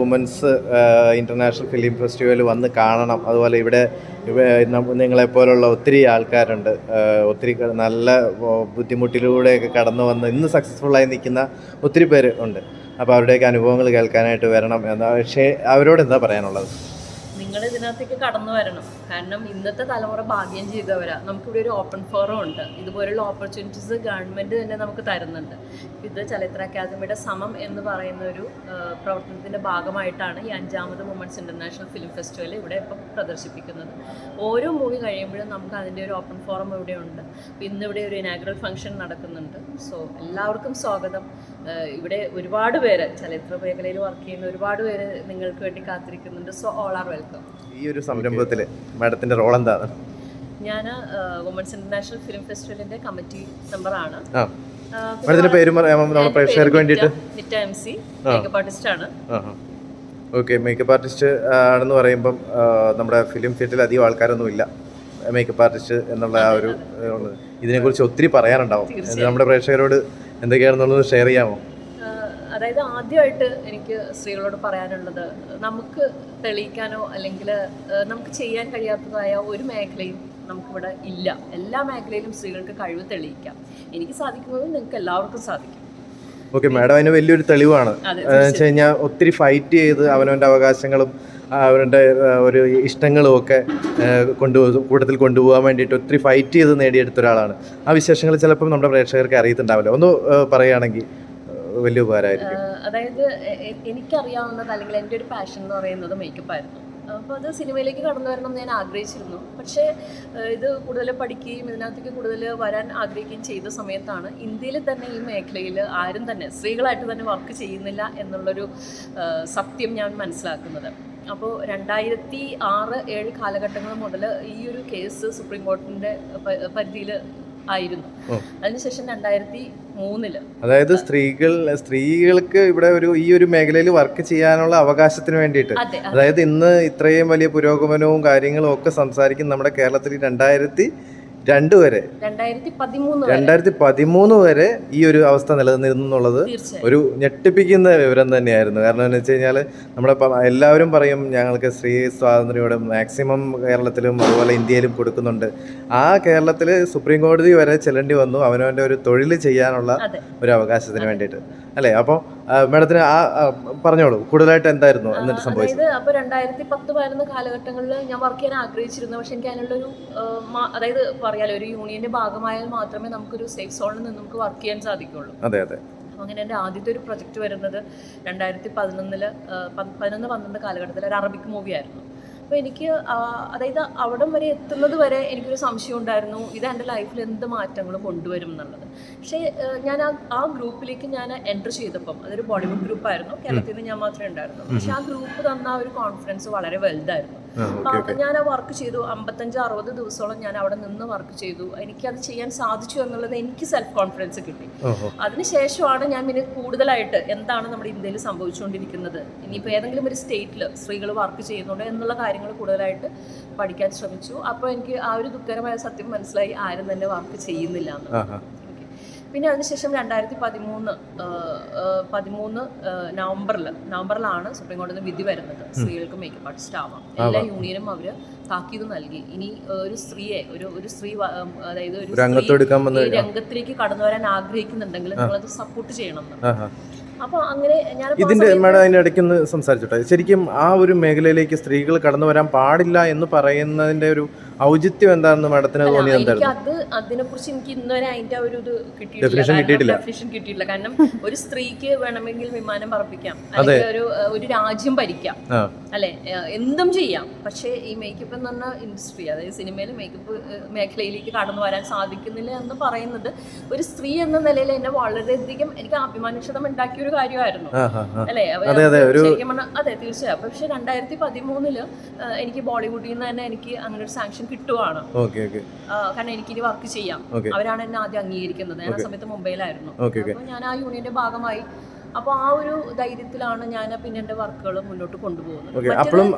Women's international film festival വന്ന് കാണണം. അതുപോലെ ഇവിടെ നിങ്ങളെപ്പോലുള്ള ഒത്തിരി ആൾക്കാരുണ്ട്. ഒത്തിരി നല്ല ബുദ്ധിമുട്ടിലൂടെയൊക്കെ കടന്നു വന്ന് ഇന്ന് സക്സസ്ഫുള്ളായി നിൽക്കുന്ന ഒത്തിരി പേര് ഉണ്ട്. അപ്പോൾ അവരുടെയൊക്കെ അനുഭവങ്ങൾ കേൾക്കാനായിട്ട് വരണം എന്നാ. പക്ഷേ അവരോട് എന്താ പറയാനുള്ളത്? ഇതിനകത്തേക്ക് കടന്നു വരണം. കാരണം ഇന്നത്തെ തലമുറ ഭാഗ്യം ചെയ്തവരാ. നമുക്കിവിടെ ഒരു ഓപ്പൺ ഫോറം ഉണ്ട്. ഇതുപോലുള്ള ഓപ്പർച്യൂണിറ്റീസ് ഗവൺമെന്റ് തന്നെ നമുക്ക് തരുന്നുണ്ട്. ഇത് ചലച്ചിത്ര അക്കാദമിയുടെ സമം എന്ന് പറയുന്ന ഒരു പ്രവർത്തനത്തിന്റെ ഭാഗമായിട്ടാണ് ഈ അഞ്ചാമത് വുമൻസ് ഇന്റർനാഷണൽ ഫിലിം ഫെസ്റ്റിവൽ ഇവിടെ ഇപ്പം പ്രദർശിപ്പിക്കുന്നത്. ഓരോ മൂവി കഴിയുമ്പോഴും നമുക്ക് അതിന്റെ ഒരു ഓപ്പൺ ഫോറം ഇവിടെ ഉണ്ട് ഇന്നിവിടെ ഒരു ഇനാഗ്രൽ ഫംഗ്ഷൻ നടക്കുന്നുണ്ട്. സോ എല്ലാവർക്കും സ്വാഗതം. ഇവിടെ ഒരുപാട് പേര് ചലച്ചിത്ര മേഖലയിൽ വർക്ക് ചെയ്യുന്ന ഒരുപാട് പേര് നിങ്ങൾക്ക് വേണ്ടി കാത്തിരിക്കുന്നുണ്ട്. സോ ഓൾ ആർ വെൽക്കം ഈ ഒരു സംരംഭത്തിൽ മാഡത്തിന്റെ റോൾ എന്താണ്? ഞാൻ വുമൻസ് ഇന്റർനാഷണൽ ഫിലിം ഫെസ്റ്റിവലിന്റെ കമ്മിറ്റി മെമ്പറാണ് ആ. മാഡത്തിന്റെ പേര് പ്രേക്ഷകർക്ക് വേണ്ടിയിട്ട്? Nitta M C makeup artist ആണ്. ഓക്കെ മേക്കപ്പ് ആർട്ടിസ്റ്റ് ആണെന്ന് പറയുമ്പം നമ്മുടെ ഫിലിം ഫീൽഡിൽ അധികം ആൾക്കാരൊന്നും ഇല്ല മേക്കപ്പ് ആർട്ടിസ്റ്റ് എന്നുള്ള ആ ഒരു ഇതിനെക്കുറിച്ച് ഒത്തിരി പറയാനുണ്ടാവും. നമ്മുടെ പ്രേക്ഷകരോട് എന്തൊക്കെയാണെന്നുള്ളത് ഷെയർ ചെയ്യാമോ? അതായത് ആദ്യമായിട്ട് എനിക്ക് സ്ത്രീകളോട് പറയാനുള്ളത് നമുക്ക് തെളിയിക്കാനോ അല്ലെങ്കിൽ നമുക്ക് ചെയ്യാൻ കഴിയാത്തതായ ഒരു മേഖലയും നമുക്കിവിടെ ഇല്ല. എല്ലാ മേഖലയിലും സ്ത്രീകൾക്ക് കഴിവ് തെളിയിക്കാം. എനിക്ക് സാധിക്കുന്നത് നിങ്ങൾക്ക് എല്ലാവർക്കും സാധിക്കും. ഓക്കെ മാഡം അതിന് വലിയൊരു തെളിവാണ്. വെച്ച് കഴിഞ്ഞാൽ ഒത്തിരി ഫൈറ്റ് ചെയ്ത് അവനവന്റെ അവകാശങ്ങളും അവരുടെ ഒരു ഇഷ്ടങ്ങളും ഒക്കെ കൊണ്ടുപോകും കൂട്ടത്തിൽ കൊണ്ടുപോകാൻ വേണ്ടിയിട്ട് ഒത്തിരി ഫൈറ്റ് ചെയ്ത് നേടിയെടുത്ത ഒരാളാണ്. ആ വിശേഷങ്ങൾ ചിലപ്പോൾ നമ്മുടെ പ്രേക്ഷകർക്ക് അറിയത്തുണ്ടാവില്ല. ഒന്ന് പറയുകയാണെങ്കിൽ വലിയ ഉപകാരമായിരിക്കും. അതായത് എനിക്കറിയാവുന്നത് അല്ലെങ്കിൽ എന്റെ ഒരു പാഷൻ എന്ന് പറയുന്നത് മേക്കപ്പ് ആയിരുന്നു. അപ്പോൾ അത് സിനിമയിലേക്ക് കടന്നു വരണം എന്ന് ഞാൻ ആഗ്രഹിച്ചിരുന്നു. പക്ഷേ ഇത് കൂടുതൽ പഠിക്കുകയും ഇതിനകത്തേക്ക് കൂടുതൽ വരാൻ ആഗ്രഹിക്കുകയും ചെയ്ത സമയത്താണ് ഇന്ത്യയിൽ തന്നെ ഈ മേഖലയിൽ ആരും തന്നെ സ്ത്രീകളായിട്ട് തന്നെ വർക്ക് ചെയ്യുന്നില്ല എന്നുള്ളൊരു സത്യം ഞാൻ മനസ്സിലാക്കുന്നത്. അപ്പോൾ രണ്ടായിരത്തി ആറ് ഏഴ് കാലഘട്ടങ്ങൾ മുതൽ ഈ ഒരു കേസ് സുപ്രീം കോടതിന്റെ പരിധിയിൽ ആയിരുന്നു. അതിനുശേഷം രണ്ടായിരത്തി മൂന്നിൽ അതായത് സ്ത്രീകൾ സ്ത്രീകൾക്ക് ഇവിടെ ഒരു ഈ ഒരു മേഖലയിൽ വർക്ക് ചെയ്യാനുള്ള അവകാശത്തിന് വേണ്ടിയിട്ട്. അതായത് ഇന്ന് ഇത്രയും വലിയ പുരോഗമനവും കാര്യങ്ങളും ഒക്കെ സംസാരിക്കുന്ന നമ്മുടെ കേരളത്തിൽ രണ്ടായിരത്തി രണ്ട് വരെ. രണ്ടായിരത്തി പതിമൂന്ന് വരെ ഈ ഒരു അവസ്ഥ നിലനിന്നിരുന്നു എന്നുള്ളത് ഒരു ഞെട്ടിപ്പിക്കുന്ന വിവരം തന്നെയായിരുന്നു. കാരണം എന്ന് വെച്ച് കഴിഞ്ഞാൽ നമ്മുടെ എല്ലാവരും പറയും ഞങ്ങൾക്ക് സ്ത്രീ സ്വാതന്ത്ര്യയുടെ മാക്സിമം കേരളത്തിലും അതുപോലെ ഇന്ത്യയിലും കൊടുക്കുന്നുണ്ട്. ആ കേരളത്തിൽ സുപ്രീം കോടതി വരെ ചെല്ലേണ്ടി വന്നു. അവനവന്റെ ഒരു തൊഴിൽ ചെയ്യാനുള്ള ഒരു അവകാശത്തിന് വേണ്ടിയിട്ട്. അല്ലേ? അപ്പോൾ മാഡത്തിന് ആ പറഞ്ഞോളൂ. കൂടുതലായിട്ട് എന്തായിരുന്നു എന്നിട്ട് സംഭവിച്ചത്? അപ്പോൾ അപ്പൊ രണ്ടായിരത്തി പത്ത് പതിനൊന്ന് കാലഘട്ടങ്ങളിൽ ഞാൻ വർക്ക് ചെയ്യാൻ ആഗ്രഹിച്ചിരുന്നു. പക്ഷെ എനിക്ക് അതിനുള്ളൊരു ഒരു അതായത് പറയാലോ ഒരു യൂണിയന്റെ ഭാഗമായാൽ മാത്രമേ നമുക്കൊരു സേഫ് സോണിൽ നിന്ന് നമുക്ക് വർക്ക് ചെയ്യാൻ സാധിക്കുള്ളൂ. അതെ അതെ. അങ്ങനെ എന്റെ ആദ്യത്തെ ഒരു പ്രൊജക്റ്റ് വരുന്നത് രണ്ടായിരത്തി പതിനൊന്നിൽ പതിനൊന്ന് പന്ത്രണ്ട് കാലഘട്ടത്തിൽ ഒരു അറബിക് മൂവി ആയിരുന്നു. അപ്പോൾ എനിക്ക് അതായത് അവിടം വരെ എത്തുന്നത് വരെ എനിക്കൊരു സംശയം ഉണ്ടായിരുന്നു ഇത് എന്റെ ലൈഫിൽ എന്ത് മാറ്റങ്ങൾ കൊണ്ടുവരും എന്നുള്ളത്. പക്ഷേ ഞാൻ ആ ആ ഗ്രൂപ്പിലേക്ക് ഞാൻ എന്റർ ചെയ്തപ്പം അതൊരു ബോളിവുഡ് ഗ്രൂപ്പായിരുന്നു കേരളത്തിൽ നിന്ന് ഞാൻ മാത്രമേ ഉണ്ടായിരുന്നു പക്ഷേ ആ ഗ്രൂപ്പ് തന്ന ആ ഒരു കോൺഫിഡൻസ് വളരെ വലുതായിരുന്നു. ഞാൻ ആ വർക്ക് ചെയ്തു. അമ്പത്തഞ്ച് അറുപത് ദിവസത്തോളം ഞാൻ അവിടെ നിന്ന് വർക്ക് ചെയ്തു. എനിക്കത് ചെയ്യാൻ സാധിച്ചു എന്നുള്ളത് എനിക്ക് സെൽഫ് കോൺഫിഡൻസ് കിട്ടി അതിനുശേഷമാണ് ഞാൻ പിന്നെ കൂടുതലായിട്ട് എന്താണ് നമ്മുടെ ഇന്ത്യയിൽ സംഭവിച്ചുകൊണ്ടിരിക്കുന്നത്. ഇനിയിപ്പോൾ ഏതെങ്കിലും ഒരു സ്റ്റേറ്റിൽ സ്ത്രീകൾ വർക്ക് ചെയ്യുന്നുണ്ട് എന്നുള്ള കാര്യങ്ങൾ കൂടുതലായിട്ട് പഠിക്കാൻ ശ്രമിച്ചു. അപ്പോൾ എനിക്ക് ആ ഒരു ദുഃഖകരമായ സത്യം മനസ്സിലായി ആരും തന്നെ വർക്ക് ചെയ്യുന്നില്ല എന്ന്. ആ ആ ഓക്കേ. പിന്നെ അതിനുശേഷം രണ്ടായിരത്തി പതിമൂന്ന് പതിമൂന്ന് നവംബറിൽ നവംബറിലാണ് സുപ്രീം കോടതി നിന്ന് വിധി വരുന്നത്. സ്ത്രീകൾക്ക് മേക്കപ്പ് ആർട്ടിസ്റ്റ് ആവാം. എല്ലാ യൂണിയനും അവർ താക്കീത് നൽകി. ഇനി ഒരു സ്ത്രീയെ ഒരു ഒരു സ്ത്രീ അതായത് ഒരു രംഗത്തിലേക്ക് കടന്നു വരാൻ ആഗ്രഹിക്കുന്നുണ്ടെങ്കിൽ നിങ്ങളത് സപ്പോർട്ട് ചെയ്യണം ഇതിന്റെ മേഡം അതിന്റെ ഇടയ്ക്കൊന്ന് സംസാരിച്ചോട്ടെ. ശരിക്കും ആ ഒരു മേഖലയിലേക്ക് സ്ത്രീകൾ കടന്നു വരാൻ പാടില്ല എന്ന് പറയുന്നതിന്റെ ഒരു ഔചിത്യം എന്താണെന്ന് മാഡത്തിന് തോന്നിയത് എനിക്ക് എന്തായിരുന്നു? അത് അതിനെ കുറിച്ച് എനിക്ക് ഇന്നുവരെ അതിന്റെ ഒരു ഇത് Definition കിട്ടിയിട്ടില്ല. ഡെഫിനിഷൻ കിട്ടിയിട്ടില്ല. കാരണം ഒരു സ്ത്രീക്ക് വേണമെങ്കിൽ വിമാനം പറപ്പിക്കാം. അല്ലെങ്കിൽ ഒരു ഒരു രാജ്യം ഭരിക്കാം. ആ. അല്ലെ? ഏഹ്, എന്തും ചെയ്യാം. പക്ഷേ ഈ മേക്കപ്പ് എന്ന് പറഞ്ഞ ഇൻഡസ്ട്രി അതായത് സിനിമയിൽ മേക്കപ്പ് മേഖലയിലേക്ക് കടന്നു വരാൻ സാധിക്കുന്നില്ല എന്ന് പറയുന്നത് ഒരു സ്ത്രീ എന്ന നിലയിൽ എന്നെ വളരെയധികം എനിക്ക് അഭിമാനക്ഷതം ഉണ്ടാക്കിയ ഒരു കാര്യമായിരുന്നു. ആ ആ ആ. അല്ലേ? അവ- അതെ, അതെ, ഒരു- ശരിക്കും അതെ തീർച്ചയായും. പക്ഷെ രണ്ടായിരത്തി പതിമൂന്നിൽ എനിക്ക് ബോളിവുഡിൽ നിന്ന് തന്നെ എനിക്ക് അങ്ങനെ ഒരു സാങ്ഷൻ കിട്ടുവാണ്. കാരണം എനിക്ക് ഇനി വർക്ക് ചെയ്യാം. അവരാണ് എന്നെ ആദ്യം അംഗീകരിക്കുന്നത്. ഞാൻ ആ സമയത്ത് മുംബൈയിലായിരുന്നു. അപ്പോൾ ഞാൻ ആ യൂണിയന്റെ ഭാഗമായി. അപ്പോൾ ആ ഒരു ധൈര്യത്തിലാണ് ഞാൻ പിന്നെ എന്റെ വർക്കുകൾ മുന്നോട്ട് കൊണ്ടുപോകുന്നത്. അപ്പോഴും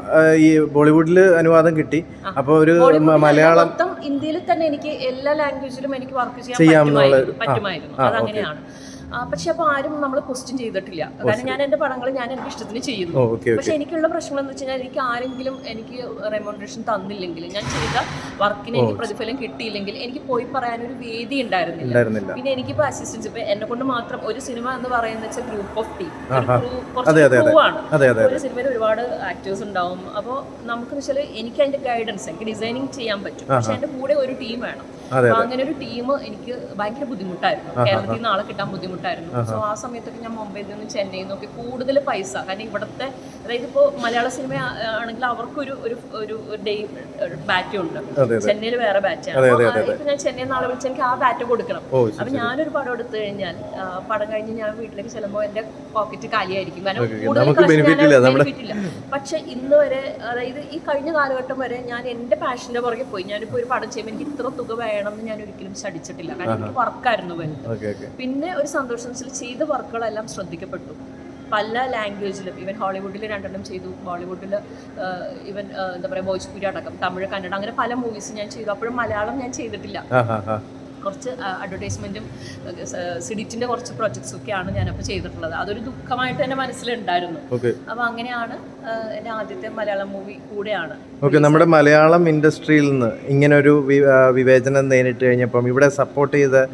ഈ ബോളിവുഡിൽ അനുവാദം കിട്ടി. അപ്പോൾ ഒരു മലയാളം മൊത്തം ഇന്ത്യയിൽ തന്നെ എനിക്ക് എല്ലാ ലാംഗ്വേജിലും എനിക്ക് വർക്ക് ചെയ്യാൻ പറ്റുമായിരുന്നു. അതങ്ങനെയാണ് പക്ഷെ അപ്പോൾ ആരും നമ്മൾ ക്വസ്റ്റ്യൻ ചെയ്തിട്ടില്ല. കാരണം ഞാൻ എന്റെ പടങ്ങൾ ഞാൻ എനിക്ക് ഇഷ്ടത്തിന് ചെയ്യുന്നു. പക്ഷെ എനിക്കുള്ള പ്രശ്നം എന്ന് വെച്ചാൽ കഴിഞ്ഞാൽ എനിക്ക് ആരെങ്കിലും എനിക്ക് റെമോണ്ടേഷൻ തന്നില്ലെങ്കിൽ ഞാൻ ചെയ്ത വർക്കിന് എനിക്ക് പ്രതിഫലം കിട്ടിയില്ലെങ്കിൽ എനിക്ക് പോയി പറയാനൊരു വേദി ഉണ്ടായിരുന്നില്ല. പിന്നെ എനിക്കിപ്പോൾ അസിസ്റ്റൻസ് ഇപ്പൊ എന്നെ കൊണ്ട് മാത്രം ഒരു സിനിമ എന്ന് പറയുന്നത് വെച്ചാൽ ഗ്രൂപ്പ് ഓഫ് ടീം. ആണ്. ഒരു സിനിമയിൽ ഒരുപാട് ആക്ടേഴ്സ് ഉണ്ടാവും. അപ്പോൾ നമുക്ക് വെച്ചാൽ എനിക്ക് അതിന്റെ ഗൈഡൻസ് എനിക്ക് ഡിസൈനിങ് ചെയ്യാൻ പറ്റും. പക്ഷെ എന്റെ കൂടെ ഒരു ടീം വേണം. അങ്ങനെ ഒരു ടീം എനിക്ക് ഭയങ്കര ബുദ്ധിമുട്ടായിരുന്നു. കേരളത്തിൽ നിന്ന് ആളെ കിട്ടാൻ ബുദ്ധിമുട്ടായിരുന്നു. സോ ആ സമയത്തൊക്കെ ഞാൻ മുംബൈയിൽ നിന്ന് ചെന്നൈയിൽ നിന്നൊക്കെ കൂടുതൽ പൈസ കാരണം ഇവിടുത്തെ അതായത് ഇപ്പോൾ മലയാള സിനിമ ആണെങ്കിൽ അവർക്കൊരു ഒരു ഒരു ഡേ ബാറ്റ് ഉണ്ട്. ചെന്നൈയിൽ വേറെ ബാറ്റാണ് ഇപ്പൊ ഞാൻ ചെന്നൈയിൽ നാളെ വിളിച്ച് എനിക്ക് ആ ബാറ്റ് കൊടുക്കണം. അപ്പം ഞാനൊരു പടം എടുത്തു കഴിഞ്ഞാൽ പടം കഴിഞ്ഞ് ഞാൻ വീട്ടിലേക്ക് ചെല്ലുമ്പോൾ എന്റെ പോക്കറ്റ് കാലിയായിരിക്കും. കാരണം ഇല്ല. പക്ഷെ ഇന്ന് വരെ അതായത് ഈ കഴിഞ്ഞ കാലഘട്ടം വരെ ഞാൻ എന്റെ പാഷന്റെ പുറകെ പോയി. ഞാനിപ്പോ ഒരു പടം ചെയ്യുമ്പോൾ എനിക്ക് ഇത്ര തുക വേണം എന്ന് ഞാൻ ഒരിക്കലും ശടിച്ചിട്ടില്ല കാരണം എനിക്ക് വർക്കായിരുന്നു വലുത്. പിന്നെ ഒരു സന്തോഷം വെച്ചാൽ ചെയ്ത വർക്കുകളെല്ലാം ശ്രദ്ധിക്കപ്പെട്ടു. പല ലാംഗ്വേജിലും ഇവൻ ഹോളിവുഡിൽ രണ്ടെണ്ണം ചെയ്തു. ബോളിവുഡിൽ ഇവൻ എന്താ പറയുക ഭോജ്പുരി അടക്കം തമിഴ് കന്നഡ അങ്ങനെ പല മൂവീസ് ഞാൻ ചെയ്തു. അപ്പോഴും മലയാളം ഞാൻ ചെയ്തിട്ടില്ല. കുറച്ച് അഡ്വർടൈസ്മെന്റും സിഡിറ്റിന്റെ കുറച്ച് പ്രൊജക്ട്സ് ഒക്കെയാണ് ഞാനപ്പോൾ ചെയ്തിട്ടുള്ളത്. അതൊരു ദുഃഖമായിട്ട് എന്റെ മനസ്സിലുണ്ടായിരുന്നു. അപ്പൊ അങ്ങനെയാണ് എന്റെ എന്റെ ആദ്യത്തെ മലയാളം മൂവി കൂടെയാണ്. ഓക്കെ നമ്മുടെ മലയാളം ഇൻഡസ്ട്രിയിൽ നിന്ന് ഇങ്ങനെ ഒരു വിവേചനം നേരിട്ട് കഴിഞ്ഞപ്പം ഇവിടെ സപ്പോർട്ട് ചെയ്ത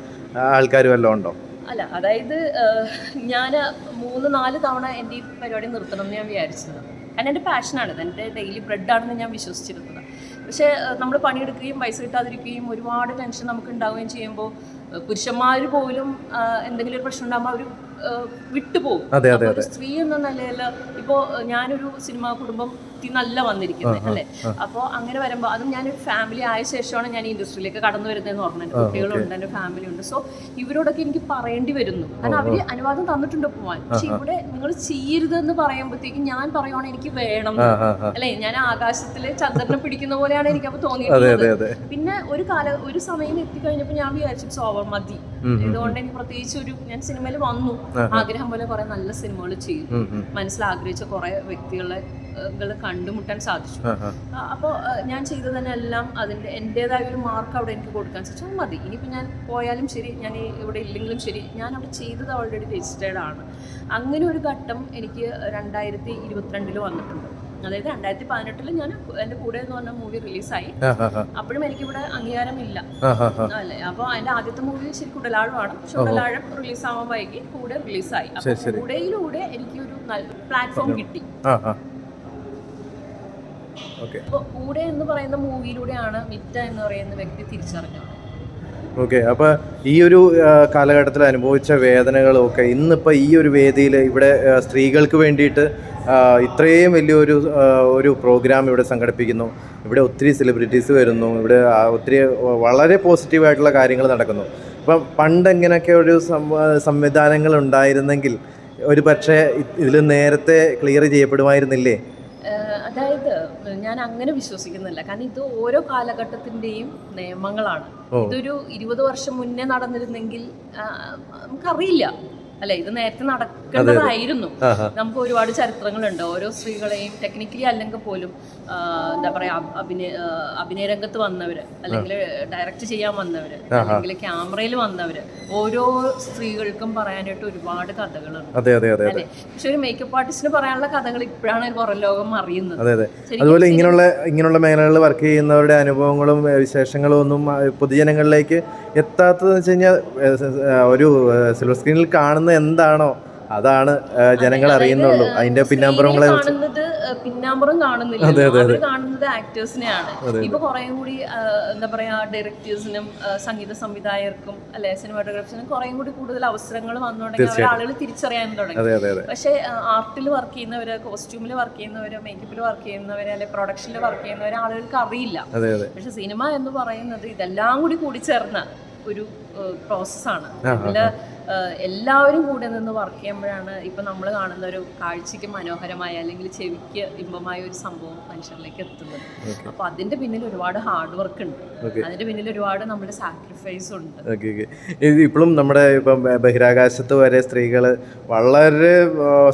ആൾക്കാരും എല്ലാം ഉണ്ടോ? അല്ല അതായത് ഞാൻ മൂന്ന് നാല് തവണ എന്റെ ഈ പരിപാടി നിർത്തണം എന്ന് ഞാൻ വിചാരിച്ചത്. കാരണം എന്റെ പാഷനാണ് ഇത്. എന്റെ ഡെയിലി ബ്രെഡാണെന്ന് ഞാൻ വിശ്വസിച്ചിരുന്നത്. പക്ഷേ നമ്മൾ പണിയെടുക്കുകയും പൈസ കിട്ടാതിരിക്കുകയും ഒരുപാട് ടെൻഷൻ നമുക്ക് ഉണ്ടാവുകയും ചെയ്യുമ്പോൾ പുരുഷന്മാർ പോലും എന്തെങ്കിലും ഒരു പ്രശ്നം ഉണ്ടാകുമ്പോൾ അവർ വിട്ടുപോകും. അതെ, അതെ, അപ്പൊ സ്ത്രീ എന്ന നിലയിൽ ഇപ്പോ ഞാനൊരു സിനിമാ കുടുംബം നല്ല വന്നിരിക്കുന്നത് അല്ലെ? അപ്പോൾ അങ്ങനെ വരുമ്പോൾ അതും ഞാനൊരു ഫാമിലി ആയ ശേഷമാണ് ഞാൻ ഈ ഇൻഡസ്ട്രിയിലേക്ക് കടന്നു വരുന്നതെന്ന് പറഞ്ഞു എന്റെ കുട്ടികളുണ്ട് എന്റെ ഫാമിലി ഉണ്ട്. സോ ഇവരോടൊക്കെ എനിക്ക് പറയേണ്ടി വരുന്നു. കാരണം അവർ അനുവാദം തന്നിട്ടുണ്ട് പോവാൻ. പക്ഷെ ഇവിടെ നിങ്ങൾ ചെയ്യരുതെന്ന് പറയുമ്പോഴത്തേക്കും ഞാൻ പറയുവാണ് എനിക്ക് വേണം. അല്ലേ? ഞാൻ ആകാശത്തിലെ ചന്ദ്രനെ പിടിക്കുന്ന പോലെയാണ് എനിക്ക് അപ്പോൾ അതെ തോന്നിയിട്ടുള്ളത്. പിന്നെ ഒരു കാല ഒരു സമയം എത്തിക്കഴിഞ്ഞപ്പോൾ ഞാൻ വിചാരിച്ചു സോവർ മതി. ഇതുകൊണ്ട് എനിക്ക് പ്രത്യേകിച്ച് ഒരു ഞാൻ സിനിമയിൽ വന്നു. ആഗ്രഹം പോലെ കുറെ നല്ല സിനിമകൾ ചെയ്തു. മനസ്സിൽ ആഗ്രഹിച്ച കുറെ വ്യക്തികളെ കണ്ടുമുട്ടാൻ സാധിച്ചു. അപ്പോൾ ഞാൻ ചെയ്തതിനെല്ലാം അതിന്റെ എന്റെതായ ഒരു മാർക്ക് അവിടെ എനിക്ക് കൊടുക്കാൻ സാധിച്ചു. മതി. ഇനിയിപ്പോൾ ഞാൻ പോയാലും ശരി ഞാൻ ഇവിടെ ഇല്ലെങ്കിലും ശരി ഞാൻ അവിടെ ചെയ്തത് ഓൾറെഡി രജിസ്റ്റേർഡ് ആണ്. അങ്ങനെ ഒരു ഘട്ടം എനിക്ക് രണ്ടായിരത്തി ഇരുപത്തിരണ്ടിൽ വന്നിട്ടുണ്ട്. അതായത് രണ്ടായിരത്തി പതിനെട്ടിൽ ഞാൻ എന്റെ കൂടെ എന്ന് പറഞ്ഞ മൂവി റിലീസായി അപ്പോഴും എനിക്കിവിടെ അംഗീകാരമില്ല. അല്ലെ? അപ്പൊ അതിന്റെ ആദ്യത്തെ മൂവി ശരി കുടലാഴമാണ് പക്ഷെ കുടലാഴം റിലീസ് ആവാൻ വൈകി കൂടെ റിലീസായി അപ്പൊ. കൂടെയിലൂടെ എനിക്കൊരു നല്ല പ്ലാറ്റ്ഫോം കിട്ടി. കൂടെ എന്ന് പറയുന്ന മൂവിയിലൂടെയാണ് മിറ്റ എന്ന് പറയുന്ന വ്യക്തി തിരിച്ചറിഞ്ഞത്. ഓക്കെ. അപ്പോൾ ഈ ഒരു കാലഘട്ടത്തിൽ അനുഭവിച്ച വേദനകളും ഒക്കെ ഇന്നിപ്പോ ഈ ഒരു വേദിയിൽ ഇവിടെ സ്ത്രീകൾക്ക് വേണ്ടിയിട്ട് ഇത്രയും വലിയൊരു ഒരു പ്രോഗ്രാം ഇവിടെ സംഘടിപ്പിക്കുന്നു. ഇവിടെ ഒത്തിരി സെലിബ്രിറ്റീസ് വരുന്നു. ഇവിടെ ഒത്തിരി വളരെ പോസിറ്റീവായിട്ടുള്ള കാര്യങ്ങൾ നടക്കുന്നു. ഇപ്പം പണ്ട് എങ്ങനെയൊക്കെ ഒരു സംവിധാനങ്ങൾ ഉണ്ടായിരുന്നെങ്കിൽ ഒരു പക്ഷേ ഇതിൽ നേരത്തെ ക്ലിയർ ചെയ്യപ്പെടുമായിരുന്നില്ലേ? അതായത് ഞാൻ അങ്ങനെ വിശ്വസിക്കുന്നില്ല. കാരണം ഇത് ഓരോ കാലഘട്ടത്തിന്റെയും നിയമങ്ങളാണ്. ഇതൊരു ഇരുപത് വർഷം മുന്നേ നടന്നിരുന്നെങ്കിൽ നമുക്കറിയില്ല. അല്ലെ? ഇത് നേരത്തെ നടക്കേണ്ടതായിരുന്നു. നമുക്ക് ഒരുപാട് ചരിത്രങ്ങളുണ്ട്. ഓരോ സ്ത്രീകളെയും ടെക്നിക്കലി അല്ലെങ്കിൽ പോലും എന്താ പറയാ അഭിനയ അഭിനയ രംഗത്ത് വന്നവര് അല്ലെങ്കിൽ ഡയറക്റ്റ് ചെയ്യാൻ വന്നവര് അല്ലെങ്കിൽ ക്യാമറയിൽ വന്നവര് ഓരോ സ്ത്രീകൾക്കും പറയാനായിട്ട് ഒരുപാട് കഥകളുണ്ട്. അതെ അതെ അതെ അല്ലേ? പക്ഷെ ഒരു മേക്കപ്പ് ആർട്ടിസ്റ്റിന് പറയാനുള്ള കഥകൾ ഇപ്പോഴാണ് പുറം ലോകം അറിയുന്നത്. അതെ അതെ. അതുപോലെ ഇങ്ങനെയുള്ള ഇങ്ങനെയുള്ള മേഖലകളിൽ വർക്ക് ചെയ്യുന്നവരുടെ അനുഭവങ്ങളും വിശേഷങ്ങളും ഒന്നും പൊതുജനങ്ങളിലേക്ക് എത്താത്തതെന്ന് വെച്ച് കഴിഞ്ഞാൽ ഒരു സിൽവർ സ്ക്രീനിൽ കാണുന്ന എന്താണോ അതാണ് ജനങ്ങൾ അറിയുന്നുള്ളൂ. അതിന്റെ പിന്നാമ്പുറങ്ങളെ കുറിച്ച് പിന്നാമ്പുറം കാണുന്നില്ല. അവർ കാണുന്നത് ആക്ടേഴ്സിനെയാണ് ഇപ്പൊ കുറേ കൂടി എന്താ പറയാ ഡയറക്ടേഴ്സിനും സംഗീത സംവിധായകർക്കും അല്ലെ സിനിമാറ്റോഗ്രാഫിനും കുറേ കൂടി കൂടുതൽ അവസരങ്ങൾ വന്നു തുടങ്ങി ആളുകൾ തിരിച്ചറിയാൻ തുടങ്ങി. പക്ഷേ ആർട്ടിൽ വർക്ക് ചെയ്യുന്നവര് കോസ്റ്റ്യൂമിൽ വർക്ക് ചെയ്യുന്നവര് മേക്കപ്പിൽ വർക്ക് ചെയ്യുന്നവര് അല്ലെ പ്രൊഡക്ഷനിൽ വർക്ക് ചെയ്യുന്നവര് ആളുകൾക്ക് അറിയില്ല. പക്ഷെ സിനിമ എന്ന് പറയുന്നത് ഇതെല്ലാം കൂടി കൂടി ചേർന്ന ഒരു പ്രോസസ്സാണ് അതിൽ എല്ലാവരും കൂടെ നിന്ന് വർക്ക് ചെയ്യുമ്പോഴാണ് ഇപ്പം നമ്മൾ കാണുന്ന ഒരു കാഴ്ചയ്ക്ക് മനോഹരമായ അല്ലെങ്കിൽ ചെവിക്ക് ഇമ്പമായ ഒരു സംഭവം മനുഷ്യരിലേക്ക് എത്തുന്നത്. അപ്പൊ അതിന്റെ പിന്നിൽ ഒരുപാട് ഹാർഡ് വർക്ക് ഉണ്ട്. അതിന്റെ പിന്നിൽ ഒരുപാട് നമ്മുടെ സാക്രിഫൈസ് ഉണ്ട്. ഇപ്പോഴും നമ്മുടെ ഇപ്പം ബഹിരാകാശത്ത് വരെ സ്ത്രീകൾ വളരെ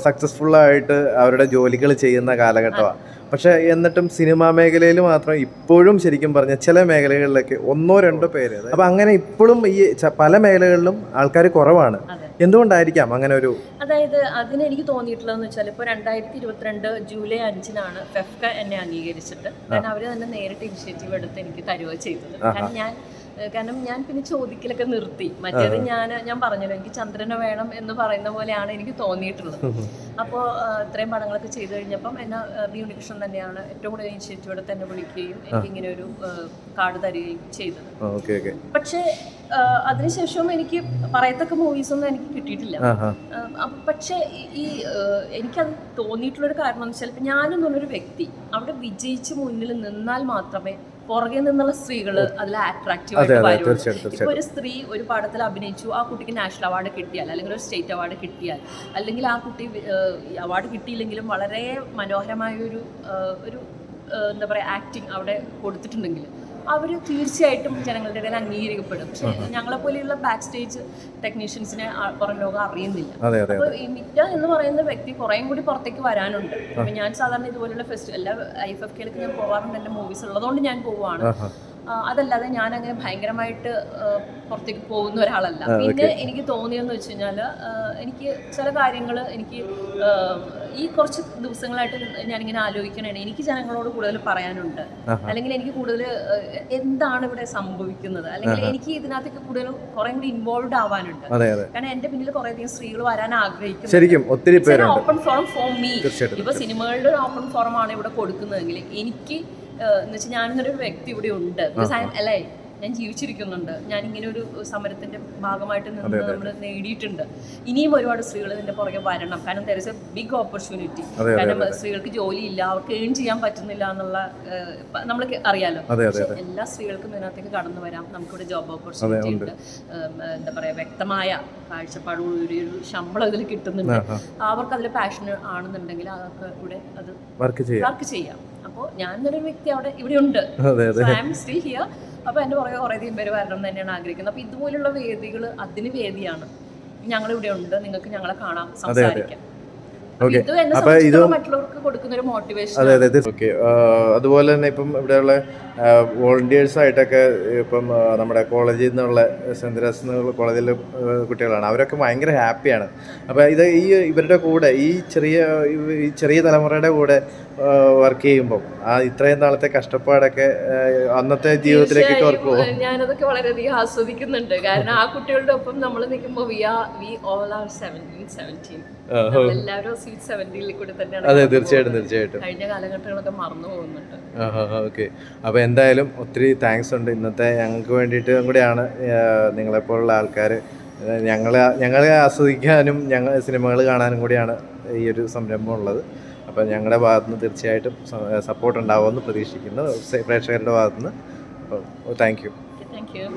സക്സസ്ഫുൾ ആയിട്ട് അവരുടെ ജോലികൾ ചെയ്യുന്ന കാലഘട്ടമാണ് പക്ഷെ എന്നിട്ടും സിനിമാ മേഖലയിൽ മാത്രം ഇപ്പോഴും ശരിക്കും പറഞ്ഞ ചില മേഖലകളിലൊക്കെ ഒന്നോ രണ്ടോ പേര്. അപ്പൊ അങ്ങനെ ഇപ്പോഴും ഈ പല മേഖലകളിലും ആൾക്കാർ കുറവാണ്. എന്തുകൊണ്ടായിരിക്കാം അങ്ങനെ ഒരു അതായത് അതിന് എനിക്ക് തോന്നിയിട്ടുള്ളതെന്ന് വെച്ചാൽ ഇപ്പോൾ രണ്ടായിരത്തി ഇരുപത്തിരണ്ട് ജൂലൈ അഞ്ചിനാണ് ഫെഫ്ക എന്നെ അംഗീകരിച്ചിട്ട്. കാരണം അവർ തന്നെ നേരിട്ട് ഇനിഷ്യേറ്റീവ് എടുത്ത് എനിക്ക് തരുക ചെയ്തത്. കാരണം ഞാൻ കാരണം ഞാൻ പിന്നെ ചോദിക്കലൊക്കെ നിർത്തി. മറ്റേത് ഞാൻ ഞാൻ പറഞ്ഞല്ലോ എനിക്ക് ചന്ദ്രനെ വേണം എന്ന് പറയുന്ന പോലെയാണ് എനിക്ക് തോന്നിയിട്ടുള്ളത്. അപ്പോൾ ഇത്രയും പടങ്ങളൊക്കെ ചെയ്തു കഴിഞ്ഞപ്പം എന്നെ ഉണ്ണികൃഷ്ണൻ തന്നെയാണ് ഏറ്റവും കൂടുതൽ ഇനിഷ്യേറ്റീവ് തന്നെ വിളിക്കുകയും എനിക്ക് ഇങ്ങനെ ഒരു കാർഡ് തരികയും ചെയ്തത്. പക്ഷേ അതിനുശേഷവും അതിനുശേഷം എനിക്ക് പറയത്തക്ക മൂവീസൊന്നും എനിക്ക് കിട്ടിയിട്ടില്ല. പക്ഷേ ഈ- എനിക്കത് തോന്നിയിട്ടുള്ളൊരു കാരണം എന്ന് വെച്ചാൽ ഞാനെന്നുള്ളൊരു ഞാനെന്ന് പറഞ്ഞൊരു വ്യക്തി. അവിടെ വിജയിച്ച് മുന്നിൽ നിന്നാൽ മാത്രമേ പുറകെ നിന്നുള്ള സ്ത്രീകൾ അതിൽ അട്രാക്റ്റീവ് ആയിട്ട് ഒരു സ്ത്രീ ഒരു പടത്തിൽ അഭിനയിച്ചു ആ കുട്ടിക്ക് നാഷണൽ അവാർഡ് കിട്ടിയാൽ അല്ലെങ്കിൽ ഒരു സ്റ്റേറ്റ് അവാർഡ് കിട്ടിയാൽ അല്ലെങ്കിൽ ആ കുട്ടി അവാർഡ് കിട്ടിയില്ലെങ്കിലും വളരെ മനോഹരമായ ഒരു ഒരു എന്താ പറയുക ആക്ടിങ് അവിടെ കൊടുത്തിട്ടുണ്ടെങ്കിൽ അവർ തീർച്ചയായിട്ടും ജനങ്ങളുടെ ഇടയിൽ അംഗീകരിക്കപ്പെടും. പക്ഷേ ഞങ്ങളെ പോലെയുള്ള ബാക്ക് സ്റ്റേജ് ടെക്നീഷ്യൻസിനെ പുറം ലോകം അറിയുന്നില്ല. അതെ അതെ അപ്പൊ ഈ മിറ്റ എന്ന് പറയുന്ന വ്യക്തി കുറേയും കൂടി പുറത്തേക്ക് വരാനുണ്ട്. അപ്പൊ ഞാൻ സാധാരണ ഇതുപോലുള്ള ഫെസ്റ്റിവൽ എല്ലാ ഐ എഫ് എഫ് കെയിലൊക്കെ ഞാൻ പോകാറുണ്ട് എന്റെ മൂവീസ് ഉള്ളതുകൊണ്ട് ഞാൻ. ആ, അതല്ലാതെ ഞാൻ അങ്ങനെ ഭയങ്കരമായിട്ട് പുറത്തേക്ക് പോകുന്ന ഒരാളല്ല. പിന്നെ എനിക്ക് തോന്നിയെന്ന് വെച്ച് കഴിഞ്ഞാൽ എനിക്ക് ചില കാര്യങ്ങൾ എനിക്ക് ഈ കുറച്ച് ദിവസങ്ങളായിട്ട് ഞാനിങ്ങനെ ആലോചിക്കണേ എനിക്ക് ജനങ്ങളോട് കൂടുതൽ പറയാനുണ്ട്. അല്ലെങ്കിൽ എനിക്ക് കൂടുതൽ എന്താണ് ഇവിടെ സംഭവിക്കുന്നത്? അല്ലെങ്കിൽ എനിക്ക് ഇതിനകത്തേക്ക് കൂടുതൽ കുറെ കൂടി ഇൻവോൾവ് ആവാനുണ്ട്. കാരണം എന്റെ പിന്നിൽ കുറെ അധികം സ്ത്രീകൾ വരാൻ ആഗ്രഹിക്കുന്നു ശരിക്കും ഒത്തിരി ഓപ്പൺ ഫോറം ഫോർ മീ ഇപ്പൊ സിനിമകളുടെ ഒരു ഓപ്പൺ ഫോറം ആണ് ഇവിടെ കൊടുക്കുന്നതെങ്കിൽ എനിക്ക് എന്ന് വെച്ചാൽ ഒരു വ്യക്തി ഇവിടെ ഉണ്ട്. അല്ലേ? ഞാൻ ജീവിച്ചിരിക്കുന്നുണ്ട്. ഞാൻ ഇങ്ങനെ ഒരു സമരത്തിന്റെ ഭാഗമായിട്ട് നിന്ന് നമ്മൾ നേടിയിട്ടുണ്ട്. ഇനിയും ഒരുപാട് സ്ത്രീകൾ ഇതിന്റെ പുറകെ വരണം. കാരണം there is a big opportunity കാരണം സ്ത്രീകൾക്ക് ജോലി ഇല്ല. അവർക്ക് ഏൺ ചെയ്യാൻ പറ്റുന്നില്ല എന്നുള്ള നമ്മൾ അറിയാലോ. എല്ലാ സ്ത്രീകൾക്കും ഇതിനകത്തേക്ക് കടന്നു വരാം. നമുക്കിവിടെ ജോബ് ഓപ്പർച്യൂണിറ്റി ഉണ്ട്. എന്താ പറയാ വ്യക്തമായ കാഴ്ചപ്പാടോടുകൂടി ഒരു ശമ്പളം ഇതിൽ കിട്ടുന്നുണ്ട്. അവർക്ക് അതിൽ പാഷൻ ആണെന്നുണ്ടെങ്കിൽ അതൊക്കെ ഇവിടെ അത് വർക്ക് ചെയ്യാം. അപ്പോൾ ഞാൻ എന്നൊരു വ്യക്തി അവിടെ ഇവിടെ ഉണ്ട് ഐ ആം സ്റ്റിൽ ഹിയർ അപ്പോൾ എന്റെ പുറകെ കുറേ അധികം പേര് വരണം തന്നെയാണ് ആഗ്രഹിക്കുന്നത്. അപ്പോൾ ഇതുപോലുള്ള വേദികൾ അതിന് വേദിയാണ്. ഞങ്ങൾ ഇവിടെ ഉണ്ട്. നിങ്ങൾക്ക് ഞങ്ങളെ കാണാം സംസാരിക്കാം. ഇത് മറ്റുള്ളവർക്ക് കൊടുക്കുന്ന ഒരു മോട്ടിവേഷൻ അതെ അതെ. ഓക്കെ അതുപോലെ തന്നെ ഇപ്പം ഇവിടെയുള്ള വോളണ്ടിയേഴ്സ് ആയിട്ടൊക്കെ ഇപ്പം നമ്മുടെ കോളേജിൽ നിന്നുള്ള സെന്റ് തെരേസ് കോളേജിലെ കുട്ടികളാണ്. അവരൊക്കെ ഭയങ്കര ഹാപ്പിയാണ്. അപ്പോൾ ഇത് ഈ ഇവരുടെ കൂടെ ഈ ചെറിയ ഈ ചെറിയ തലമുറയുടെ കൂടെ വർക്ക് ചെയ്യുമ്പോൾ ആ ഇത്രയും നാളത്തെ കഷ്ടപ്പാടൊക്കെ അന്നത്തെ ജീവിതത്തിലേക്ക് ഓർക്കുമോ ഞാനതൊക്കെ വളരെയധികം ആസ്വദിക്കുന്നുണ്ട്. കാരണം ആ കുട്ടികളുടെ ഒപ്പം നമ്മൾ നിൽക്കുമ്പോൾ we are we all are seventeen seventeen എല്ലാവരും സ്വീറ്റ് സെവന്റീനിൽ കൂടി തന്നെയാണ് അതെ തീർച്ചയായിട്ടും തീർച്ചയായിട്ടും. കഴിഞ്ഞ കാലഘട്ടങ്ങളൊക്കെ മറന്നു പോകുന്നുണ്ട്. ഓക്കെ. എന്തായാലും ഒത്തിരി താങ്ക്സ് ഉണ്ട്. ഇന്നത്തെ ഞങ്ങൾക്ക് വേണ്ടിയിട്ടും കൂടിയാണ് നിങ്ങളെപ്പോലുള്ള ആൾക്കാർ. ഞങ്ങളെ ഞങ്ങളെ ആസ്വദിക്കാനും ഞങ്ങൾ സിനിമകൾ കാണാനും കൂടിയാണ് ഈ ഒരു സംരംഭം ഉള്ളത്. അപ്പോൾ ഞങ്ങളുടെ ഭാഗത്തുനിന്ന് തീർച്ചയായിട്ടും സപ്പോർട്ട് ഉണ്ടാവുമെന്ന് പ്രതീക്ഷിക്കുന്നു. പ്രേക്ഷകരുടെ ഭാഗത്തുനിന്ന്. അപ്പോൾ താങ്ക് യു താങ്ക് യു